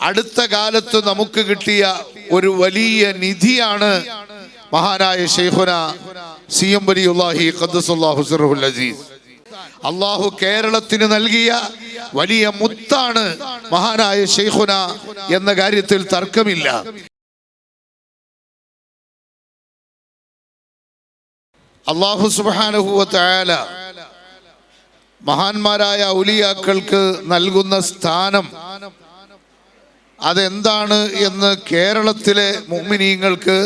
അടുത്ത കാലത്ത് നമുക്ക് കിട്ടിയ ഒരു വലിയ നിധിയാണ് മഹാനായ ഷെയ്ഖുന സി എം വലിയുല്ലാഹി അസീസ്. അള്ളാഹു കേരളത്തിന് നൽകിയ വലിയ മുത്താണ് മഹാനായ ഷെയ്ഖുന എന്ന കാര്യത്തിൽ തർക്കമില്ല. അള്ളാഹു സുബാനുഭൂവത്തായാല തയാല മഹാന്മാരായ ഔലിയാക്കൾക്ക് നൽകുന്ന സ്ഥാനം അതെന്താണ് എന്ന് കേരളത്തിലെ മുമ്മിനീങ്ങൾക്ക്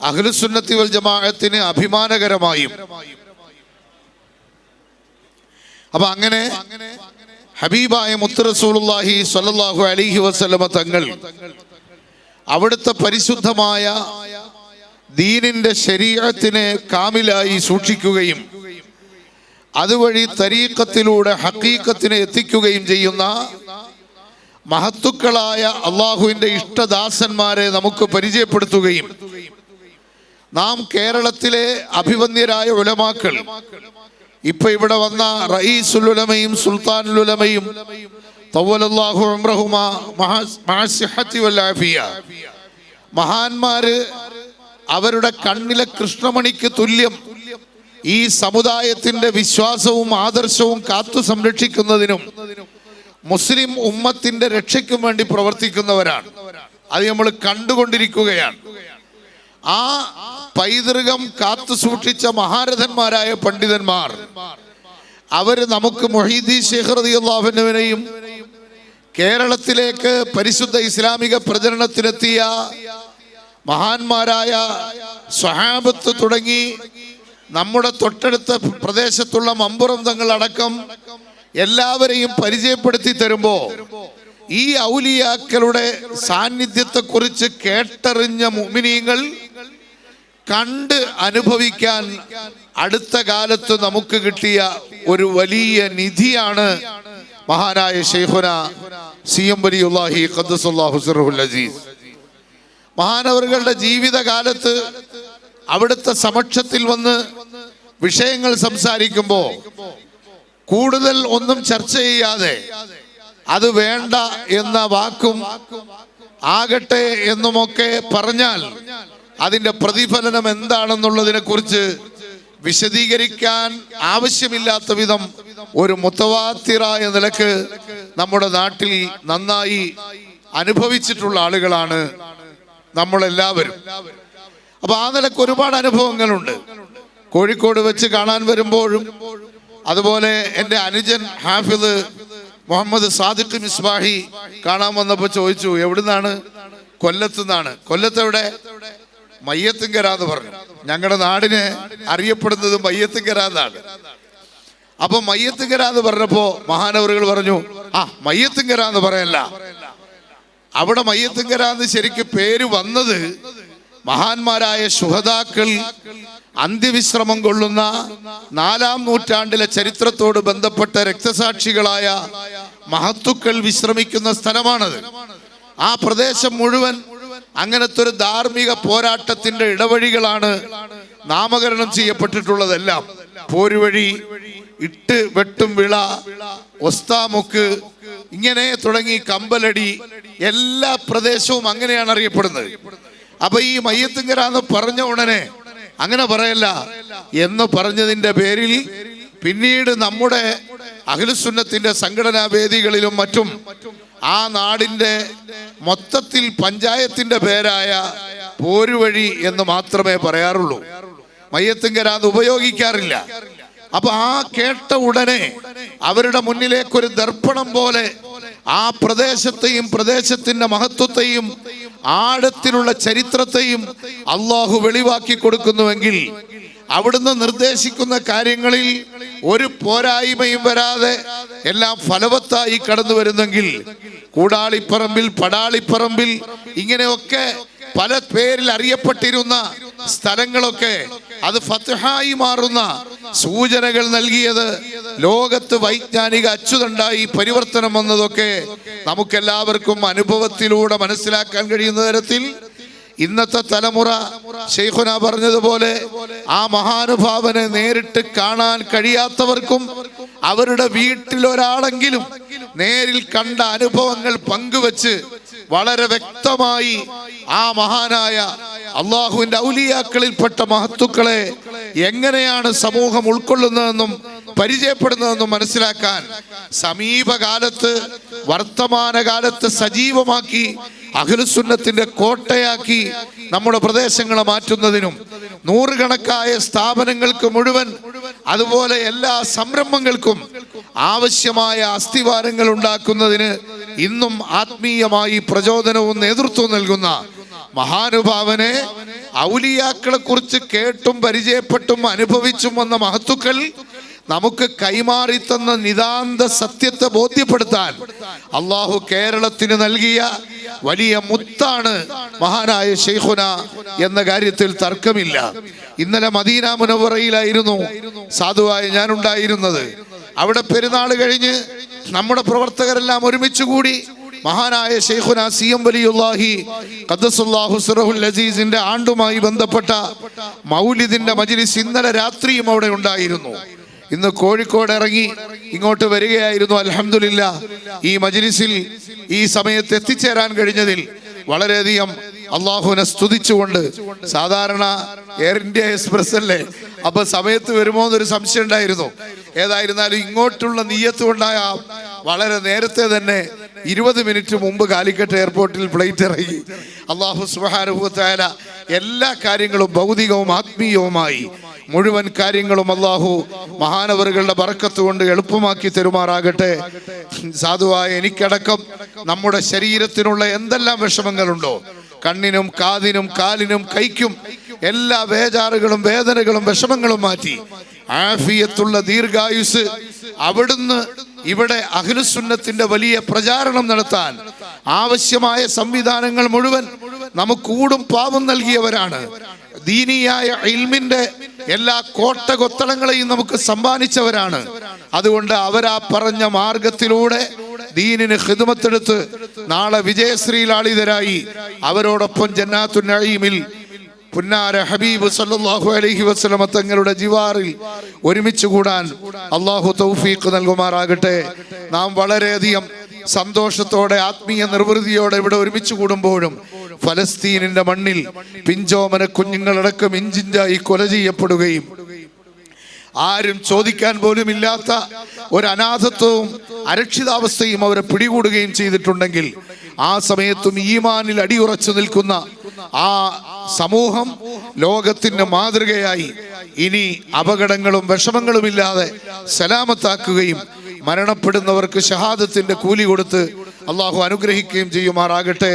അഖിലുസുന്നത്തി വൽ ജമാഅത്തിന് അഭിമാനകരമായും. അപ്പൊ അങ്ങനെ ഹബീബായ മുത്തറസൂലുല്ലാഹി സല്ലാഹു അലിഹി വസ്ലമ തങ്ങൾ അവിടുത്തെ പരിശുദ്ധമായ ദീനിന്റെ ശരീരത്തിനെ കാമിലായി സൂക്ഷിക്കുകയും അതുവഴി തരീക്കത്തിലൂടെ ഹക്കീക്കത്തിനെ എത്തിക്കുകയും ചെയ്യുന്ന മഹത്തുക്കളായ അള്ളാഹുവിന്റെ ഇഷ്ടദാസന്മാരെ നമുക്ക് പരിചയപ്പെടുത്തുകയും നാം കേരളത്തിലെ അഭിവന്യരായ ഉലമാക്കൾ ഇപ്പൊ ഇവിടെ വന്ന റയീസുലുലമയും ആഫിയ. മഹാന്മാര് അവരുടെ കണ്ണിലെ കൃഷ്ണമണിക്ക് തുല്യം ഈ സമുദായത്തിന്റെ വിശ്വാസവും ആദർശവും കാത്തു സംരക്ഷിക്കുന്നതിനും മുസ്ലിം ഉമ്മത്തിന്റെ രക്ഷയ്ക്കും വേണ്ടി പ്രവർത്തിക്കുന്നവരാണ്. അത് നമ്മൾ കണ്ടുകൊണ്ടിരിക്കുകയാണ്. ആ പൈതൃകം കാത്തു സൂക്ഷിച്ച മഹാരഥന്മാരായ പണ്ഡിതന്മാർ അവർ നമുക്ക് മൊഹീദി ഷെയ്ഖ് അള്ളാഹുവിനെയും കേരളത്തിലേക്ക് പരിശുദ്ധ ഇസ്ലാമിക പ്രചരണത്തിനെത്തിയ മഹാന്മാരായ സ്വഹാബത്ത് തുടങ്ങി നമ്മുടെ തൊട്ടടുത്ത പ്രദേശത്തുള്ള മമ്പുറം തങ്ങളടക്കം എല്ലാവരെയും പരിചയപ്പെടുത്തി തരുമ്പോ ഈ ഔലിയാക്കളുടെ സാന്നിധ്യത്തെക്കുറിച്ച് കേട്ടറിഞ്ഞ മുമിനീങ്ങൾ കണ്ട് അനുഭവിക്കാൻ അടുത്ത കാലത്ത് നമുക്ക് കിട്ടിയ ഒരു വലിയ നിധിയാണ് മഹാനായ ഷെയ്ഹുന സി എം വലിയുല്ലാഹി ഖദ്ദസുല്ലാഹു സിറഹുൽ അസീസ്. മഹാനവറുകളുടെ ജീവിതകാലത്ത് അവിടുത്തെ സമക്ഷത്തിൽ വന്ന് വിഷയങ്ങൾ സംസാരിക്കുമ്പോൾ കൂടുതൽ ഒന്നും ചർച്ച ചെയ്യാതെ അത് വേണ്ട എന്ന വാക്കും ആകട്ടെ എന്നുമൊക്കെ പറഞ്ഞാൽ അതിന്റെ പ്രതിഫലനം എന്താണെന്നുള്ളതിനെ കുറിച്ച് വിശദീകരിക്കാൻ ആവശ്യമില്ലാത്ത വിധം ഒരു മുത്തവാത്തിറായ നിലയ്ക്ക് നമ്മുടെ നാട്ടിൽ നന്നായി അനുഭവിച്ചിട്ടുള്ള ആളുകളാണ് നമ്മളെല്ലാവരും. അപ്പൊ ആ നിലയ്ക്ക് ഒരുപാട് അനുഭവങ്ങളുണ്ട്. കോഴിക്കോട് വെച്ച് കാണാൻ വരുമ്പോഴും അതുപോലെ എന്റെ അനുജൻ ഹാഫിദ് മുഹമ്മദ് സാദിഖ് മിസ്ബാഹി കാണാൻ വന്നപ്പോൾ ചോദിച്ചു എവിടുന്നാണ്? കൊല്ലത്തു നിന്നാണ്. കൊല്ലത്തെവിടെ മയ്യത്തിങ്കര എന്ന് പറഞ്ഞു. ഞങ്ങളുടെ നാടിനെ അറിയപ്പെടുന്നത് മയ്യത്തിങ്കര എന്നാണ്. അപ്പൊ മയ്യത്തിങ്കര എന്ന് പറഞ്ഞപ്പോ മഹാനവറുകൾ പറഞ്ഞു ആ മയ്യത്തിങ്കര എന്ന് പറയല്ല. അവിടെ മയ്യത്തിങ്കര എന്ന് ശരിക്ക് പേര് വന്നത് മഹാന്മാരായ ശുഹതാക്കൾ അന്ത്യവിശ്രമം കൊള്ളുന്ന നാലാം നൂറ്റാണ്ടിലെ ചരിത്രത്തോട് ബന്ധപ്പെട്ട രക്തസാക്ഷികളായ മഹത്തുക്കൾ വിശ്രമിക്കുന്ന സ്ഥലമാണത്. ആ പ്രദേശം മുഴുവൻ അങ്ങനത്തെ ഒരു ധാർമ്മിക പോരാട്ടത്തിന്റെ ഇടവഴികളാണ് നാമകരണം ചെയ്യപ്പെട്ടിട്ടുള്ളതെല്ലാം. പോരുവഴി ഇട്ട് വെട്ടും വിള ഒസ്താമുക്ക് ഇങ്ങനെ തുടങ്ങി കമ്പലടി എല്ലാ പ്രദേശവും അങ്ങനെയാണ് അറിയപ്പെടുന്നത്. അപ്പൊ ഈ മയ്യത്തിങ്കര എന്ന് പറഞ്ഞ ഉടനെ അങ്ങനെ പറയല്ല. എന്ന് പറഞ്ഞതിന്റെ പേരിൽ പിന്നീട് നമ്മുടെ അഖിലുസുന്നത്തിന്റെ സംഘടനാ വേദികളിലും മറ്റും ആ നാടിന്റെ മൊത്തത്തിൽ പഞ്ചായത്തിന്റെ പേരായ പോരുവഴി എന്ന് മാത്രമേ പറയാറുള്ളൂ. മയ്യത്തിങ്കര അത് ഉപയോഗിക്കാറില്ല. അപ്പൊ ആ കേട്ട ഉടനെ അവരുടെ മുന്നിലേക്കൊരു ദർപ്പണം പോലെ ആ പ്രദേശത്തെയും പ്രദേശത്തിന്റെ മഹത്വത്തെയും ആഴത്തിലുള്ള ചരിത്രത്തെയും അള്ളാഹു വെളിവാക്കി കൊടുക്കുന്നുവെങ്കിൽ അവിടുന്ന് നിർദ്ദേശിക്കുന്ന കാര്യങ്ങളിൽ ഒരു പോരായ്മയും വരാതെ എല്ലാം ഫലവത്തായി കടന്നു വരുന്നെങ്കിൽ കൂടാളിപ്പറമ്പിൽ പടാളിപ്പറമ്പിൽ ഇങ്ങനെയൊക്കെ പല പേരിൽ അറിയപ്പെട്ടിരുന്ന സ്ഥലങ്ങളൊക്കെ അത് ഫത്തഹായി മാറുന്ന സൂചനകൾ നൽകിയത് ലോകത്ത് വൈജ്ഞാനിക അച്ചുതണ്ടായി പരിവർത്തനം വന്നതൊക്കെ നമുക്കെല്ലാവർക്കും അനുഭവത്തിലൂടെ മനസ്സിലാക്കാൻ കഴിയുന്ന തരത്തിൽ ഇന്നത്തെ തലമുറ ഷെയ്ഖുന പറഞ്ഞതുപോലെ ആ മഹാനുഭാവനെ നേരിട്ട് കാണാൻ കഴിയാത്തവർക്കും അവരുടെ വീട്ടിൽ ഒരാളെങ്കിലും നേരിൽ കണ്ട അനുഭവങ്ങൾ പങ്കുവച്ച് വളരെ വ്യക്തമായി ആ മഹാനായ അള്ളാഹുവിന്റെ ഔലിയാക്കളിൽപ്പെട്ട മഹത്തുക്കളെ എങ്ങനെയാണ് സമൂഹം ഉൾക്കൊള്ളുന്നതെന്നും പരിചയപ്പെടുന്നതെന്നും മനസ്സിലാക്കാൻ സമീപകാലത്ത് വർത്തമാനകാലത്ത് സജീവമാക്കി അഖിലുസുന്നത്തിന്റെ കോട്ടയാക്കി നമ്മുടെ പ്രദേശങ്ങളെ മാറ്റുന്നതിനും നൂറുകണക്കായ സ്ഥാപനങ്ങൾക്ക് മുഴുവൻ അതുപോലെ എല്ലാ സംരംഭങ്ങൾക്കും ആവശ്യമായ അസ്ഥിവാരങ്ങൾ ഉണ്ടാക്കുന്നതിന് ഇന്നും ആത്മീയമായി പ്രചോദനവും നേതൃത്വവും നൽകുന്ന മഹാനുഭാവനെ ഔലിയാക്കളെ കുറിച്ച് കേട്ടും പരിചയപ്പെട്ടും അനുഭവിച്ചും വന്ന മഹത്തുക്കൾ നമുക്ക് കൈമാറി തന്ന നിതാന്ത സത്യത്തെ ബോധ്യപ്പെടുത്താൻ അള്ളാഹു കേരളത്തിന് നൽകിയ വലിയ മുത്താണ് മഹാനായ ഷെയ്ഖുന എന്ന കാര്യത്തിൽ തർക്കമില്ല. ഇന്നലെ മദീന മുനവറയിലായിരുന്നു സാധുവായ ഞാനുണ്ടായിരുന്നത്. അവിടെ പെരുന്നാൾ കഴിഞ്ഞ് നമ്മുടെ പ്രവർത്തകരെല്ലാം ഒരുമിച്ച് കൂടി മഹാനായ ഷെയ്ഖുന സി എം വലിയുല്ലാഹി ഖദ്ദസുല്ലാഹു സിറഹുൽ അസീസിന്റെ ആണ്ടുമായി ബന്ധപ്പെട്ട മൗലിദിന്റെ മജിലിസ് ഇന്നലെ രാത്രിയും അവിടെ ഉണ്ടായിരുന്നു. ഇന്ന് കോഴിക്കോട് ഇറങ്ങി ഇങ്ങോട്ട് വരികയായിരുന്നു. അലഹമില്ല ഈ മജ്ലിസിൽ ഈ സമയത്ത് എത്തിച്ചേരാൻ കഴിഞ്ഞതിൽ വളരെയധികം അള്ളാഹുവിനെ സ്തുതിച്ചുകൊണ്ട് സാധാരണ എയർ ഇന്ത്യ എക്സ്പ്രസ് അല്ലേ? അപ്പൊ സമയത്ത് വരുമോ എന്നൊരു സംശയം ഉണ്ടായിരുന്നു. ഏതായിരുന്നാലും ഇങ്ങോട്ടുള്ള നീയത്തുകൊണ്ടായ വളരെ നേരത്തെ തന്നെ ഇരുപത് മിനിറ്റ് മുമ്പ് കാലിക്കട്ട് എയർപോർട്ടിൽ ഫ്ലൈറ്റ് ഇറങ്ങി. അള്ളാഹു സുഹാനുഭവത്തായ എല്ലാ കാര്യങ്ങളും ഭൗതികവും ആത്മീയവുമായി മുഴുവൻ കാര്യങ്ങളും അള്ളാഹു മഹാനവറുകളുടെ ബറക്കത്ത് കൊണ്ട് എളുപ്പമാക്കി തരുമാറാകട്ടെ. സാധുവായ എനിക്കടക്കം നമ്മുടെ ശരീരത്തിനുള്ള എന്തെല്ലാം വിഷമങ്ങളുണ്ടോ? കണ്ണിനും കാതിനും കാലിനും കൈക്കും എല്ലാ വേജാറുകളും വേദനകളും വിഷമങ്ങളും മാറ്റി. ആഫിയത്തുള്ള ദീർഘായുസ് അവിടുന്ന് ഇവിടെ അഖിലുസുന്നത്തിന്റെ വലിയ പ്രചാരണം നടത്താൻ ആവശ്യമായ സംവിധാനങ്ങൾ മുഴുവൻ നമുക്കൂടും പാവം നൽകിയവരാണ്. ദീനിയായ ഇൽമിന്റെ എല്ലാ കോട്ട കൊത്തളങ്ങളെയും നമുക്ക് സമ്മാനിച്ചവരാണ്. അതുകൊണ്ട് അവരാ പറഞ്ഞ മാർഗത്തിലൂടെ ദീനിന് ഹിതുമത്തെടുത്ത് നാളെ വിജയശ്രീലാളിതരായി അവരോടൊപ്പം ജന്നാത്തു നഴീമിൽ പുന്നാര ഹബീബ് സല്ലാഹു അലഹി വസ്ലമ തങ്ങളുടെ ജിവാറിൽ ഒരുമിച്ച് കൂടാൻ അള്ളാഹു തൗഫീഖ് നൽകുമാറാകട്ടെ. നാം വളരെയധികം സന്തോഷത്തോടെ ആത്മീയ നിർവൃതിയോടെ ഇവിടെ ഒരുമിച്ച് കൂടുമ്പോഴും ഫലസ്തീനിന്റെ മണ്ണിൽ പിഞ്ചോമന കുഞ്ഞുങ്ങളടക്കം ഈ കൊല ചെയ്യപ്പെടുകയും. ആരും ചോദിക്കാൻ പോലും ഇല്ലാത്ത ഒരു അനാഥത്വവും അരക്ഷിതാവസ്ഥയും അവരെ പിടികൂടുകയും ചെയ്തിട്ടുണ്ടെങ്കിൽ ആ സമയത്തും ഈമാനിൽ അടിയുറച്ചു നിൽക്കുന്ന ആ സമൂഹം ലോകത്തിന് മാതൃകയായി ഇനി അപകടങ്ങളും വിഷമങ്ങളും ഇല്ലാതെ സലാമത്താക്കുകയും മരണപ്പെടുന്നവർക്ക് ഷഹാദത്തിന്റെ കൂലി കൊടുത്ത് അള്ളാഹു അനുഗ്രഹിക്കുകയും ചെയ്യുമാറാകട്ടെ.